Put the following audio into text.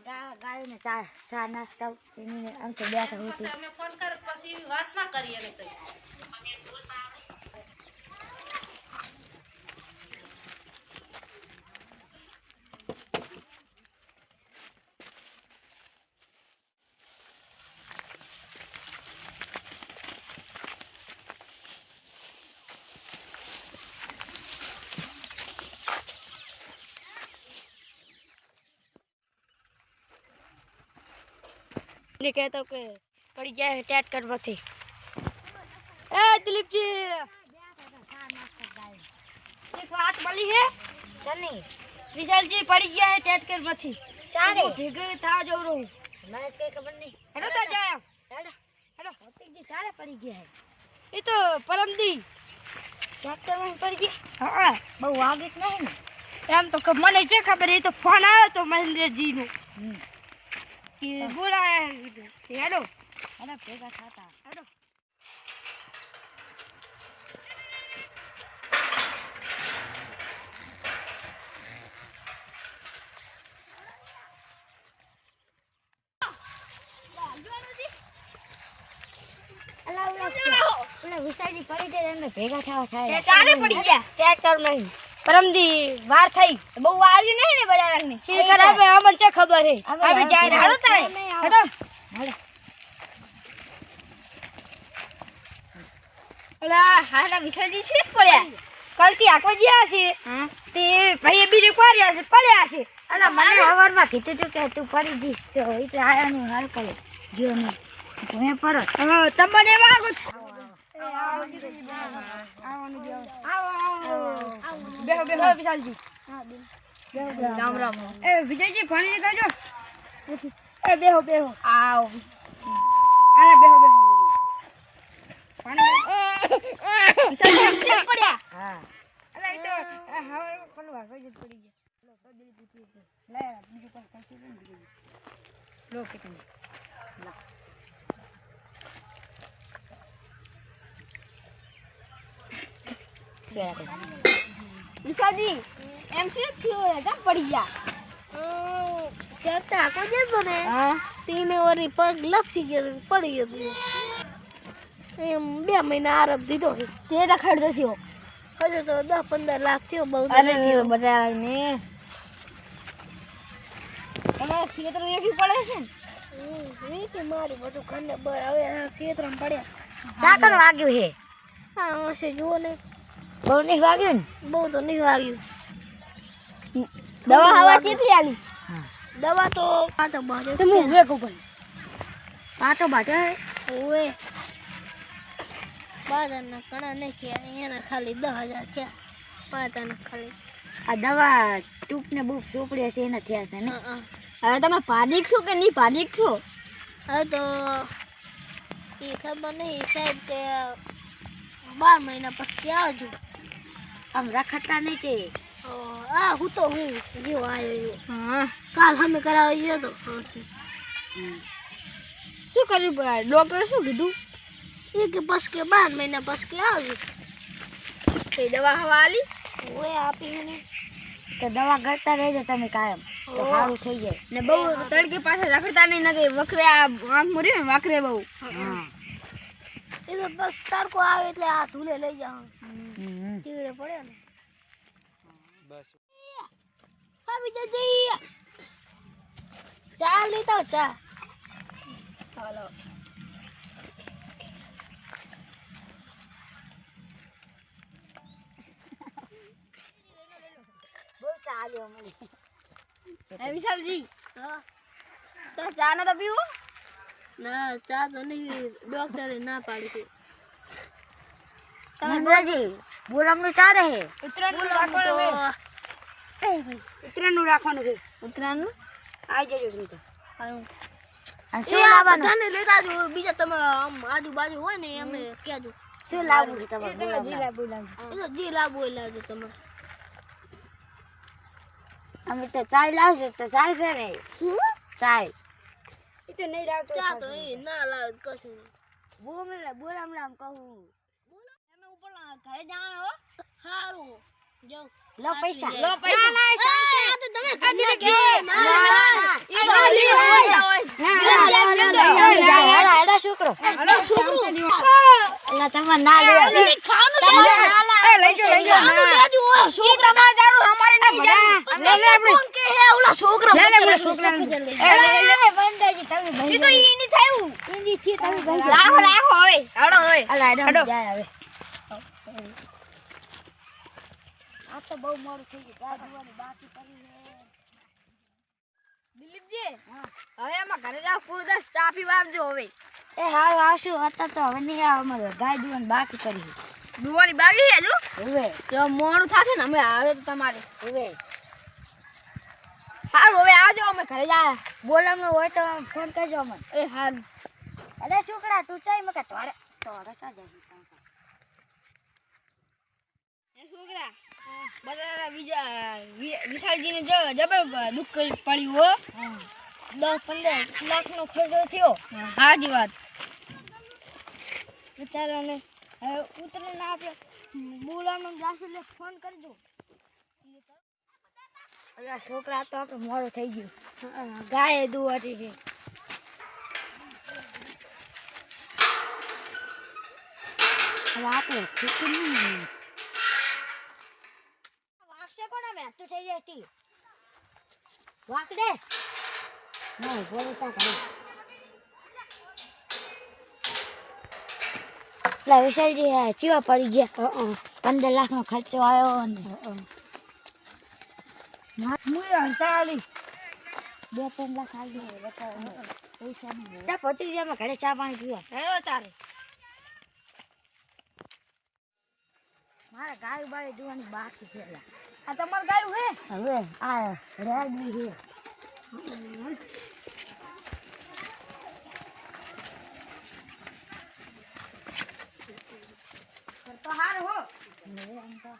ગાયોને ચા ચા નાસ્તા આમ તો બેઠા હતી. ફોન કર પછી વાત ના કરી ને કઈ. એટલે કહેતો કે પડી જાય ટેટ કરવાથી. એ દિલીપજી! એક વાત મળી હે? સની વિશાલજી પડી ગયા હે ટેટ કરવાથી. ચારે? ભેગે થા જઉં રહું. મને કઈ ખબર નહીં. હેડો તા જાય હેડો. હેડો. હોતીજી ચારે પડી ગયા હે. એ તો પરમદી ટેટ કરવાની પડી ગયા હા. બહુ વાગી નહીં ને. એમ તો મને છે ખબર એ તો ફોન આવ્યો તો મહેન્દ્રજીનો. કે બોલાયા કીધું. હેડો. હેડો ભેગા થતા. હેડો. ભેગા થવા થાય. ચારે પડી ગયા. ટ્રેક્ટર નહીં પરમદી વાર થઈ. બહુ વાર્યું નહીં ને બજારની સી ખરાબ હે અમન છે ખબર હે. હવે જાય હાલો તારે. હેડો ઓલા હારા વિશાલજી છે પડ્યા. કલથી આખો જ્યાં છે. તે ભાઈ બીજે પાડ્યા છે? પડ્યા છે. અને મને હવારમાં કીધું તું કે તું પડી જઈશ તો એટલે આયાનું હાલ કરે. જો નહીં તમે પર તમારે વાગો બેહો વિશાલજી રામ રામ. એ વિજયજી ભણી કરજો એ બેહો બેહો. આવ. આને બેહો બેહો પાણી વિશાલજી પડ્યા. હા. અલા એ તો હવે પેલું વાગવા જ પડી ગયા. લો તો દિલ પૂછી લે બીજું કે વિશાલજી એમ શું થયું? હે કેમ પડી ગયા. કહેતા આખો જે હા? તેને પગ લપસી ગયો પડી ગયો એમ બે મહિના આરામ દીધો છે. તે રખડતો થયો. હજુ તો દસ પંદર લાખ થયો બહુ તો અરે થયો. બધા ને તમારે ખેતર એકી પડે છે ને? તો મારી બધું ઘરને બર હવે આ ક્ષેત્રમાં પડ્યા. સાકર લાગ્યું છે હા હશે જુઓ ને. બહુ નહીં વાગ્યું ને? બહુ તો નહીં વાગ્યું. દવા હવા કેટલી આલી? દવા તો પાછો બાટે તમે હું વેક ઉપર. પાટો બાટે ઓએ બાજારના કણા નહીં થયા એના ખાલી દસ હજાર થયા. પાટાના ખાલી. આ દવા ટૂપ ને બૂપ ચોપડી હશે એના થયા છે ને? હવે તમે પાડીક છો કે નહીં પાડીક છો? હવે તો એ ખબર નહીં સાહેબ કે બાર મહિના પછી આવજો. આમ રખડતા નહીં કે. આ હું તો હું જેવો આવ્યો એવો હા. કાલ અમે કરાવી ગયો તો. શું કર્યું ડોક્ટરે શું કીધું? એ કે બસ કે બાર મહિના પછી કે આવજો. એ દવા હવા આલી? ઓએ આપી ને તો દવા કરતા રહેજો તમે કાયમ. તો સારું થઈ જાય. ને બહુ તડકે પાસે રખડતા નહીં નકે વખરે આ આંખ મુરી ને વાકરે બહુ. હા એ તો બસ તડકો આવે એટલે આ ધૂલે લઈ જાઓ. ટીવડે પડે ને? બસ. આવી જજે ચા લીધો ચા. હાલો. બહુ ચાલ્યો મને. એ વિશાલજી. હા. તો ચા ન તો પીવું? ના ચા તો નહીં. ડોક્ટરે ના પાડી છે. મંદરાજી બોલમનું ચા ચાલે હે? ઉત્તરાયણનું રાખવાનું છે. ઉતરાનું આવી જજો તમે તો. અને શું લાવવાનું? તને લેતા જો. બીજા તમે આમ આજુબાજુ હોય ને એમને કહેજો શું લાવવું છે તમારે? બોલમનું? એ તો જે લાવવું હોય લાવજો તમે અમે તો ચાય લાવશે તો ચાલશે ને. શું? ચાય. એ તો નહીં લાવતો ચા તો એ ના લાવે કશું બોમ બોલમ આમ કહું. સારું પણ ઘરે જવાનું હો સારું જો લો પૈસા. લો પૈસા. ના ના શાંતિ. આ તો તમે ખાલી કે ઈ ગાલી હોય. ના ના છોકરો. છોકરો અલ્લા તમાર ના લે ખાવાનું. લઈ જો લઈ જો ઈ તમાર દારૂ અમારે નહીં જાય. લે લે આપણે કે હે ઓલા છોકરો લે લે ઓલા છોકરા. એ બંદાજી તમે ભાઈ ઈ તો ઈ ની થાયું. ઈ ની થી તમે ભાઈ રાખો રાખો હવે. હડો હવે. અલ્લા હડો. જાય હવે આ તો બહુ મોડું થઈ ગયું. ચા પીવાની બાકી પડી છે. દિલીપજી હવે આમાં ઘરે જાવ પૂરતા ચા પીવા આવજો હવે. એ હારું આવશું હતા તો હવે નહીં આવે ગાય દુવાની બાકી કરી દુવાની બાકી છે હવે. તો મોડું થશે ને અમે આવે તો તમારે. હવે. સારું હવે આવજો અમે ઘરે જાય બોલાવવાનું હોય તો ફોન કરજો અમને. એ હારું અરે છોકરા તું ચાઈ મકા તોડે તોડે ચા જાય છોકરા બધા બીજા વિશાલજીને જબર દુઃખ પડ્યું હો. દસ પંદર લાખ નો ખર્ચો થયો. હાજી વાત. બિચારાને હવે ઉતરે ના આપણે બોલાવવાનું જાશું એટલે ફોન કરજો. અલા છોકરા તો આપણે મોડો થઈ ગયું. ગાય દુવાટી છે. હવે આપણે બે તું થઈ જાય તી વાક દે. નહીં બોલતા કરે વિશાલજી ચીવા પડી ગયા. પંદર લાખ નો ખર્ચો આવ્યો અને બે ત્રણ લાખ આવી પૈસા ત્યાં ગયા ઘરે ચા પાણી પીવા. તારે. મારે ગાય બાય જોવાની બાકી છે. આ તમારે ગાયું હે હવે આ રેડી છે. તો હાર હો. તો